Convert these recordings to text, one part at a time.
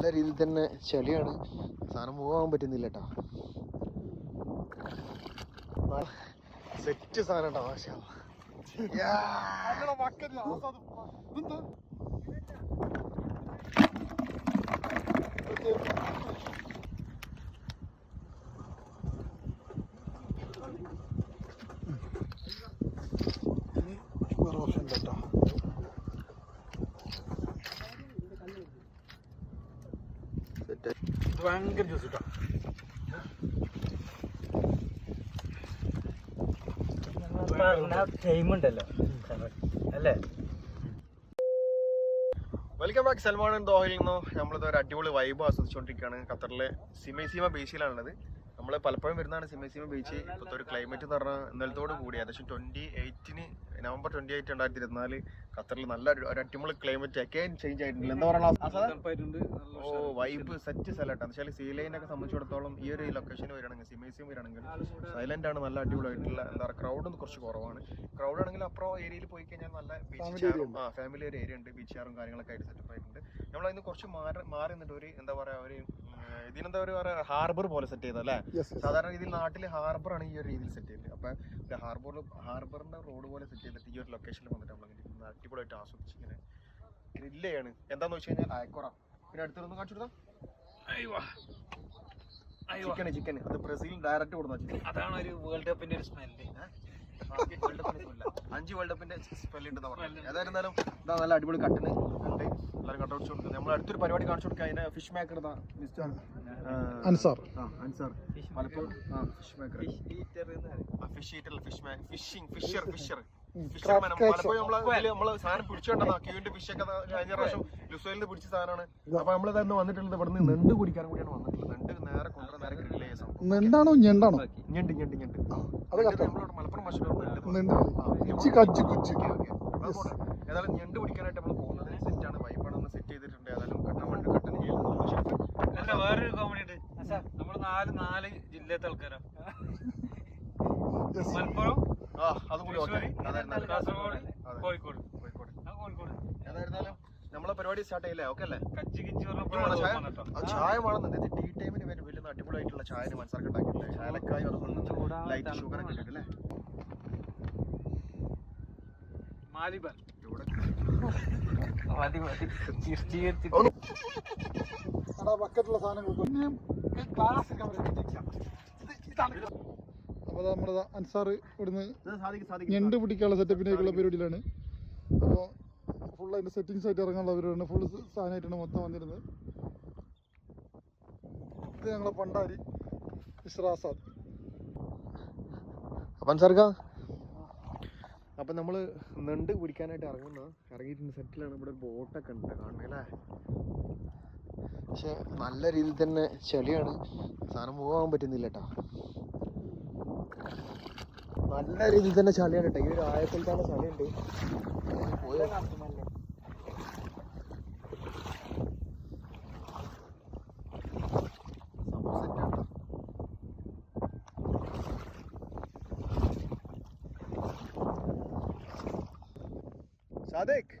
നല്ല രീതിയിൽ തന്നെ ചെളിയാണ്. സാധനം പോകാൻ പറ്റുന്നില്ല കേട്ടോ സെറ്റ് സാധനം കേട്ടോ മാഷാ. യാ. വേറെ ഓപ്ഷൻ ഇല്ല കേട്ടോ സെറ്റ് ഇത് ഭയങ്കര ജ്യൂസ് കേട്ടോ അല്ലേ? വെൽക്കം ബാക്ക് സൽമാൻ ദോഹയിൽ നിന്നോ. നമ്മളിത് ഒരു അടിപൊളി വൈബ് ആസ്വദിച്ചുകൊണ്ടിരിക്കുകയാണ് ഖത്തറിലെ സിമൈസീമ ബീച്ചിലാണുള്ളത് നമ്മൾ പലപ്പോഴും വരുന്നതാണ് സിമൈസീമ ബീച്ച് ഇപ്പോഴത്തെ ഒരു ക്ലൈമറ്റ് എന്ന് പറഞ്ഞാൽ ഇന്നലത്തോട് കൂടി ഏകദേശം ട്വന്റി എയ്റ്റിന് നവംബർ ട്വന്റി എയ്റ്റ് രണ്ടായിരത്തി ഇരുപത്തിനാല് ഖത്തറിൽ നല്ല ഒരു അടിപൊളി ക്ലൈമറ്റ് ഒക്കെ ചേഞ്ച് ആയിട്ടുണ്ട്. എന്താ പറയുക ഓ വൈബ് സെറ്റ് സ്ഥലമായിട്ടാണ്. എന്ന് വെച്ചാൽ സീ ലൈനൊക്കെ സംബന്ധിച്ചിടത്തോളം ഈ ഒരു ലൊക്കേഷൻ വരികയാണെങ്കിൽ സിമേസിയം വരികയാണെങ്കിൽ സൈലന്റ് ആണ് നല്ല അടിപൊളിയായിട്ടുള്ള എന്താ പറയുക ക്രൗഡ് കുറച്ച് കുറവാണ്. ക്രൗഡ് ആണെങ്കിൽ അപ്പുറം ഏരിയയിൽ പോയി കഴിഞ്ഞാൽ നല്ല ബീച്ച് ചാറും ആ ഫാമിലി ഒരു ഏരിയ ഉണ്ട് ബീച്ച് ചാറും കാര്യങ്ങളൊക്കെ ആയിട്ട് സെറ്റപ്പ് ആയിട്ടുണ്ട്. നമ്മൾ അതിന് കുറച്ച് മാറി മാറി നിന്നിട്ട് ഒരു എന്താ പറയുക ഒരു ഇതിനെന്താ ഒരു ഹാർബർ പോലെ സെറ്റ് ചെയ്തത് അല്ലേ? സാധാരണ രീതിയിൽ നാട്ടിൽ ഹാർബർ ആണ് ഈ ഒരു രീതിയിൽ സെറ്റ് ചെയ്തത്. അപ്പൊ ഹാർബർ ഹാർബറിന്റെ റോഡ് പോലെ സെറ്റ് ചെയ്തിട്ട് ഈ ഒരു ലൊക്കേഷനിൽ വന്നിട്ട് നമ്മൾ അടിപൊളിയായിട്ട് ആസ്വദിച്ച് ഇങ്ങനെ ഗ്രില്ല് ചെയ്യാണ്. എന്താന്ന് വെച്ച് കഴിഞ്ഞാൽ അയക്കുറ. പിന്നെ അടുത്തൊന്ന് കാണിച്ചു കൊടുത്താ? ചിക്കന് ചിക്കന് അത് ബ്രസീൽ ഡയറക്റ്റ് കൊടുത്ത അതാണ് ഒരു വേൾഡ് കപ്പിന്റെ ഒരു സ്മെല്ല് അഞ്ച് വേൾഡ് കപ്പിന്റെ ഉണ്ടെന്ന് പറഞ്ഞു ഏതായിരുന്നാലും ഇതാ നല്ല അടിപൊളി കട്ടിന് എല്ലാവരും കട്ട് കൊടുക്കുന്നത്. നമ്മൾ അടുത്തൊരു പരിപാടി കാണിച്ചു കൊടുക്കുക അതിന് ഫിഷ് മേക്കർ മിസ്റ്റർ അൻസാർ. ആ അൻസാർ. പലപ്പോഴും ആ fish maker fish eater fish fishing fisher fisher പലപ്പോഴും നമ്മൾ ഇതിൽ നമ്മൾ സാധനം പിടിച്ചോണ്ടാ ക്യൂവിന്റെ ഫിഷ് ഒക്കെ കഴിഞ്ഞ പ്രാവശ്യം പിടിച്ച സാധനമാണ് അപ്പൊ നമ്മൾ തന്നെ വന്നിട്ടുള്ളത് നെണ്ട് കുടിക്കാൻ കൂടിയാണ് വന്നിട്ടുള്ളത്. നെണ്ട് നേരെ നേരെ ഗ്രില്ല് ചെയ്യാൻ സംഭവം നെണ്ടാണോ ഞണ്ടാണോ? ഞണ്ട് ഞണ്ട് ഞണ്ട്. അത് നമ്മളോട് മലപ്പുറം കുച്ചി കച്ചി കുച്ചി ഏതായാലും ഞണ്ട് പിടിക്കാനായിട്ട് നമ്മൾ പോകുന്നത് സെറ്റ് ആണ് വൈപ്പാണ് നമ്മൾ സെറ്റ് ചെയ്തിട്ടുണ്ട്. അതെല്ലാം കട്ടൻ വണ്ട് കട്ടൻ ചെയ്യുന്നത് അല്ല വേറൊരു കോമഡി ഉണ്ട്. നമ്മൾ നാല് നാല് ജില്ലത്തെ ആൾക്കാരാ. മലപ്പുറം ആ അതും കൂടി കാസർഗോഡ്. കോഴിക്കോട്. കോഴിക്കോട്. ഏതായിരുന്നാലും നമ്മളെ പരിപാടി സ്റ്റാർട്ട് ചെയ്യില്ലേ? ഓക്കെ അല്ലേ? കച്ചി കിച്ചി ചായ? ആ വേണമെന്നുണ്ട് ഇത് ടീ ടൈമിന് വേണ്ടി വലിയ അടിപൊളിയായിട്ടുള്ള ചായ മനസ്സിലാക്കി ഉണ്ടാക്കിയിട്ടില്ലേ ഏലക്കായും അതുകൊണ്ട് ലൈറ്റ് ഷുഗർ ഒക്കെ മാലിബൻ ഇവിടെ മതി മതി. അവിടെ ബക്കറ്റുള്ള സാധനങ്ങൾ പിന്നെയും ഗ്ലാസ് അപ്പോൾ നമ്മുടെ അൻസാർ ഇവിടുന്ന് ഞണ്ട് പിടിക്കാനുള്ള സെറ്റപ്പിനേക്കുള്ള പരിപാടിയിലാണ്. അപ്പോൾ ഫുൾ അതിന്റെ സെറ്റിങ്സ് ആയിട്ട് ഇറങ്ങാനുള്ള പരിപാടിയാണ്. ഫുൾ സാധനമായിട്ടാണ് മൊത്തം വന്നിരുന്നത്. ഇത് ഞങ്ങളെ പണ്ടാരി ആസാദ്. അപ്പം അപ്പം നമ്മൾ നെണ്ട് പിടിക്കാനായിട്ട് ഇറങ്ങുന്ന ഇറങ്ങിയിട്ടുണ്ട് സെറ്റിലാണ് ഇവിടെ ബോട്ട് ബോട്ടൊക്കെ ഉണ്ട് കാണുന്നത് പക്ഷെ നല്ല രീതിയിൽ തന്നെ ചെളിയാണ്. സാധനം പോകാൻ പറ്റുന്നില്ല കേട്ടോ. നല്ല രീതിയിൽ തന്നെ ചളിയാണ് കേട്ടോ. ഈ ഒരു ആയത്തിൽത്താണ് ചളിയുണ്ട്. പോയോ? സംഭവം set ആണ് ട്ടോ. സാദിഖ്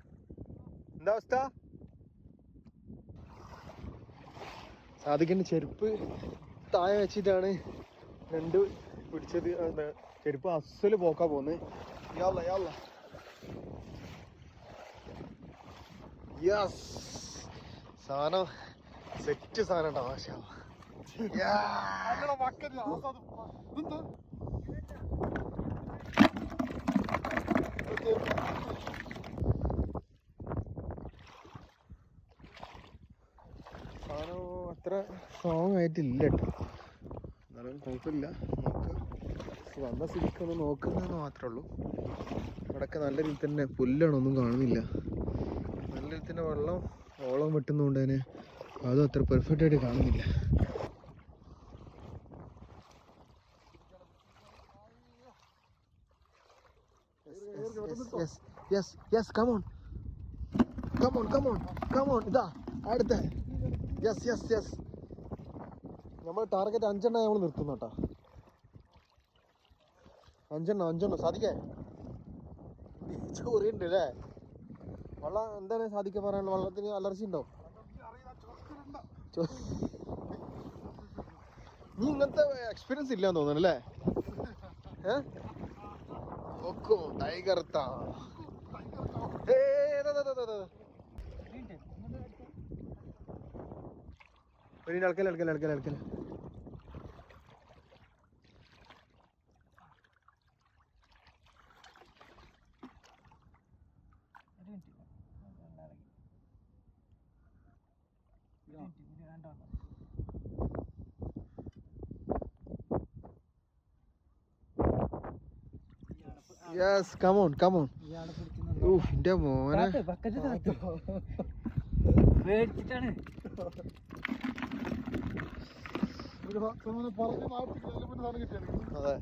എന്താ അവസ്ഥ സാധിക്കുന്ന ചെരുപ്പ് താഴെ വെച്ചിട്ടാണ് രണ്ട് പിടിച്ചത്. ചെരുപ്പ് അസൽ പോക്കാ പോന്ന്. യാല്ല യാല്ല. യെസ് സാധനം സെറ്റ് സാധനം കേട്ടോ മാഷാ സാധനം. അത്ര സ്ട്രോങ് ആയിട്ടില്ല കേട്ടോ എന്നാലും കുഴപ്പമില്ല. നമുക്ക് വന്ന സ്ഥിതിക്കൊന്ന് നോക്കുന്നതെന്ന് മാത്രമേ ഉള്ളൂ. ഇവിടെയൊക്കെ നല്ല രീതിയിൽ തന്നെ പുല്ലാണ് ഒന്നും കാണുന്നില്ല. നല്ല രീതിയിൽ തന്നെ വെള്ളം ഓളം വെട്ടുന്നതുകൊണ്ട് തന്നെ അതും അത്ര പെർഫെക്റ്റ് ആയിട്ട് കാണുന്നില്ല. Yes yes yes come on come on come on come on ഇതാ അടുത്ത. യെസ് യെസ് യെസ് നമ്മൾ ടാർഗറ്റ് അഞ്ചെണ്ണം നമ്മൾ നിർത്തുന്നു കേട്ടോ. അഞ്ചെണ്ണം അഞ്ചെണ്ണം. സാധിക്കേ? ചോറിയുണ്ട് അല്ലേ? വെള്ളം എന്താണ് സാധിക്കാൻ പറയാനുള്ള വെള്ളത്തിന് അലർജി ഉണ്ടോ? നീ ഇങ്ങനത്തെ എക്സ്പീരിയൻസ് ഇല്ലാന്ന് തോന്നുന്നു അല്ലേ? ഏ? ടൈഗർ താ ഏയ്. ഒരു മിനിറ്റ് അളക്കല അളക്കല അളക്കല അളക്കല yes come on come on ഊഹ് എന്റെ മോനെ. പേടിച്ചിട്ടാണ്. ഒരു സ- സാധനം പറഞ്ഞ് നാട്ടിൽ അതിനെ പറ്റി സാധനം കിട്ടിയാണ് അതെ.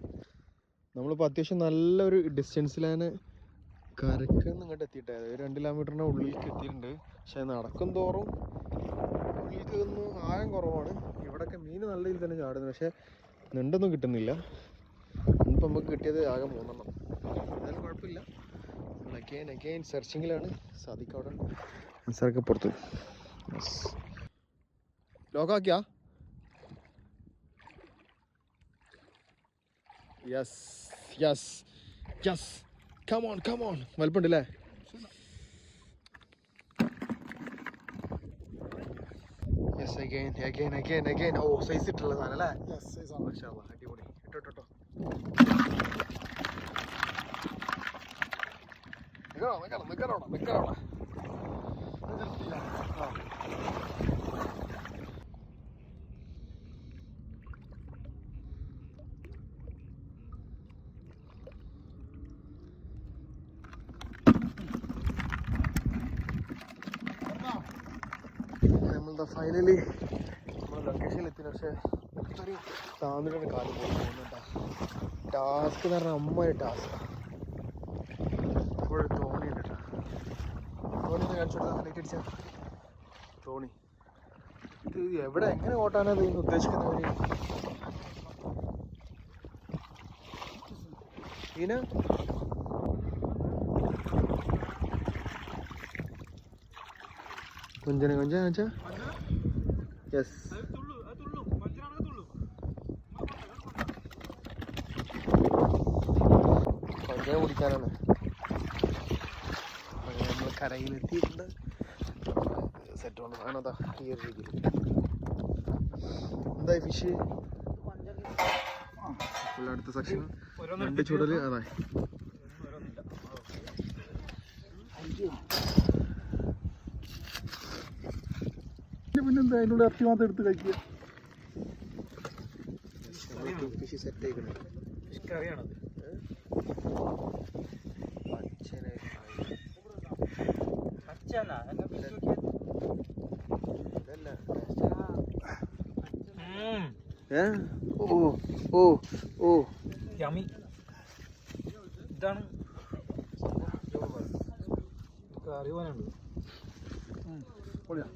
നമ്മളിപ്പോൾ അത്യാവശ്യം നല്ലൊരു ഡിസ്റ്റൻസിലാണ് കരക്കെന്ന് ഇങ്ങോട്ട് എത്തിയിട്ടേ. ഒരു രണ്ട് കിലോമീറ്ററിന് ഉള്ളിലേക്ക് എത്തിയിട്ടുണ്ട്. പക്ഷെ നടക്കും തോറും ഉള്ളിലേക്ക് ഒന്ന് ആഴം കുറവാണ്. ഇവിടെയൊക്കെ മീൻ നല്ല രീതിയിൽ തന്നെ ചാടുന്നു പക്ഷെ നിണ്ടൊന്നും കിട്ടുന്നില്ല. ഇപ്പം നമുക്ക് കിട്ടിയത് ആകെ മൂന്നെണ്ണം. എന്നാലും കുഴപ്പമില്ല. അഗെയിൻ അഗെയിൻ സെർച്ചിങ്ങിലാണ് സാധിക്കും അവിടെ. അൻസാറൊക്കെ പുറത്ത്. ലോക്കാക്കിയാ yes yes yes come on വലിപ്പുണ്ടല്ലേ yes again again again again oh size ഇട്ടുള്ള സാധനം അല്ലേ? യെസ് സൈസാണ് മാഷാ അല്ലാ, അടിപൊളി. ഇട്ടോ ഇട്ടോ, ഇട്ടോ. നിക്കണോ? നിൽക്കണോ നിക്കണോ? നിക്കണോ ഫൈനലി നമ്മൾ ലൊക്കേഷനിൽ എത്തി. പക്ഷേ ഒത്തിരി താന്നിട്ടാണ് കാലം പോകുന്നുണ്ടാ ടാസ്ക് എന്ന് പറഞ്ഞാൽ അമ്മ ഒരു ടാസ്ക് ഇവിടെ ഒരു തോണി ഉണ്ട് തോണി ഒന്ന് കാണിച്ചു കൊടുത്താൽ ലൈറ്റ് തോണി ഇത് എവിടെ എങ്ങനെ ഓട്ടാനാണ് ഇത് ഉദ്ദേശിക്കുന്നവര് ഈന? കൊഞ്ചന കൊഞ്ചന വെച്ചാ? യെസ് കൊഞ്ചന കുടിക്കാനാണ്. നമ്മൾ കരയിലെത്തിയിട്ടുണ്ട്. സെറ്റ് വന്നു ആണതാ ഈ ഒരു രീതിയിൽ എന്തായി ഫിഷ് അടുത്ത സെക്ഷൻ രണ്ട് ചുടൽ അതാ. പിന്നെ എന്താ അതിനുള്ള ഇറച്ചി മാത്രം എടുത്ത് കഴിക്കുക? ഫിഷ് സെറ്റ് ആയിക്കണേ Mm. ഏ? ഓ ഓ ഓ. യമി ഇതാണ് കറി പോലുണ്ട് പൊളിയാ.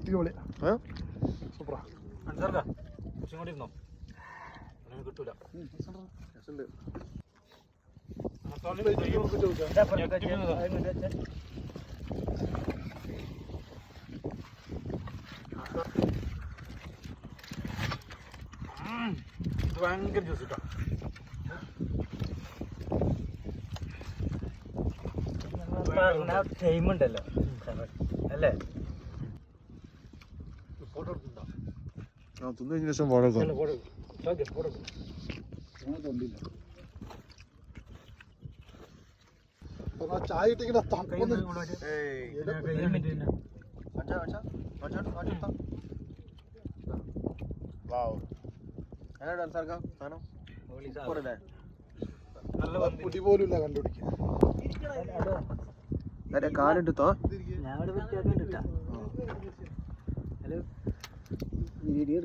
അടിപൊളി ഏ? സൂപ്പറാ. കുറച്ചും കൂടി ഇരുന്നോ? അങ്ങനെ കിട്ടൂല. ഇത് ഭയങ്കര ജ്യൂസ് കിട്ടാം ടൈം ഉണ്ടല്ലോ. അല്ലേ? ആ തിന്നു കഴിഞ്ഞ ശേഷം ആ ചായ ഇട്ടിങ്ങനെ തപ്പൊന്ന് എങ്ങനെയുണ്ട് അൻസാർക്ക സാധനം? നല്ല പൊടി പോലും ഇല്ല കണ്ടുപിടിക്കാൻ. അതെ ഹലോ വീഡിയോ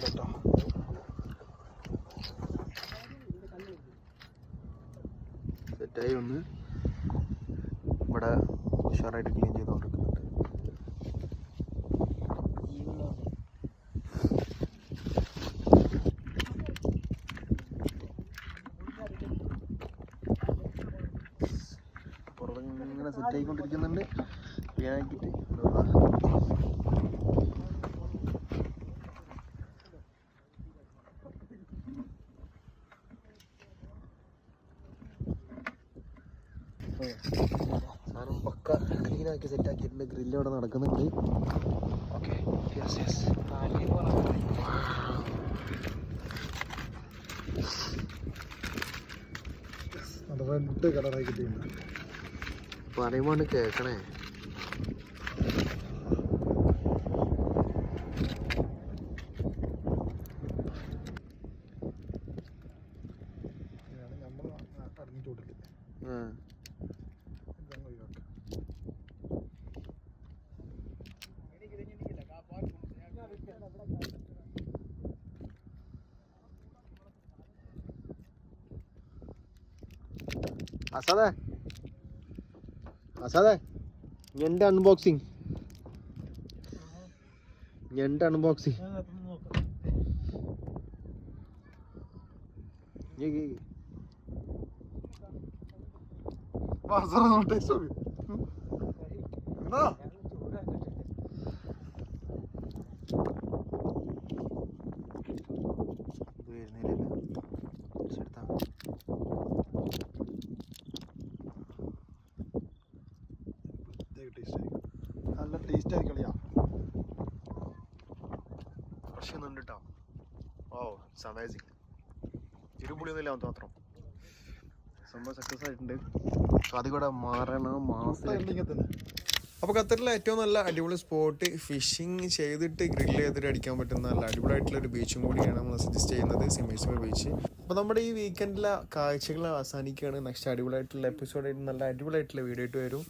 കേട്ടോ സെറ്റായി ഒന്ന്. ഇവിടെ ഉഷാറായിട്ട് ക്ലീൻ സെറ്റ് ആയിക്കൊണ്ടിരിക്കുന്നുണ്ട് ക്ലീൻ ആക്കിയിട്ട് സാധനം പക്ക ക്ലീൻ ആക്കി സെറ്റ് ആക്കിയിട്ടുണ്ട്. ഗ്രില്ല് അവിടെ നടക്കുന്നുണ്ട്. ഓക്കെ യെസ് യെസ് നല്ല റെഡ് കളറായി കിട്ടിയിട്ടുണ്ട്. പറയുമ്പോൾ കേൾക്കണേ. ഇതാണ് നമ്മൾ അടങ്ങിച്ചോട്ടില്ല ആ ഇതങ്ങ് ഒഴിവാക്കാം അസാദേ ഞണ്ട് അൺബോക്സിങ് ഞണ്ട് അൺബോക്സിങ് നോക്ക്. എന്നാ? ഓ സമേസിങ് ഇരുപുളിയൊന്നുമില്ല മാത്രം. സംഭവം സക്സസ് ആയിട്ടുണ്ട്. സോ അത് കൂടെ മാറണം മാസം തന്നെ. അപ്പോൾ ഖത്തറിലെ ഏറ്റവും നല്ല അടിപൊളി സ്പോട്ട് ഫിഷിംഗ് ചെയ്തിട്ട് ഗ്രില്ല് ചെയ്തിട്ട് അടിക്കാൻ പറ്റുന്ന നല്ല അടിപൊളിയായിട്ടുള്ള ഒരു ബീച്ചും കൂടിയാണ് നമ്മൾ സജസ്റ്റ് ചെയ്യുന്നത് സിമേശ്വര ബീച്ച് അപ്പോൾ നമ്മുടെ ഈ വീക്കെൻഡിലെ കാഴ്ചകൾ അവസാനിക്കുകയാണ്. നെക്സ്റ്റ് അടിപൊളിയായിട്ടുള്ള എപ്പിസോഡായിട്ട് നല്ല അടിപൊളിയായിട്ടുള്ള വീഡിയോ ആയിട്ട് വരും.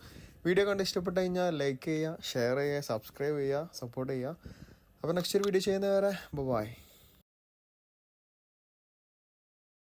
വീഡിയോ കണ്ട് ഇഷ്ടപ്പെട്ട് കഴിഞ്ഞാൽ ലൈക്ക് ചെയ്യുക ഷെയർ ചെയ്യുക സബ്സ്ക്രൈബ് ചെയ്യുക സപ്പോർട്ട് ചെയ്യുക. അപ്പോൾ നെക്സ്റ്റ് ഒരു വീഡിയോ ചെയ്യുന്നവരെ ബൈ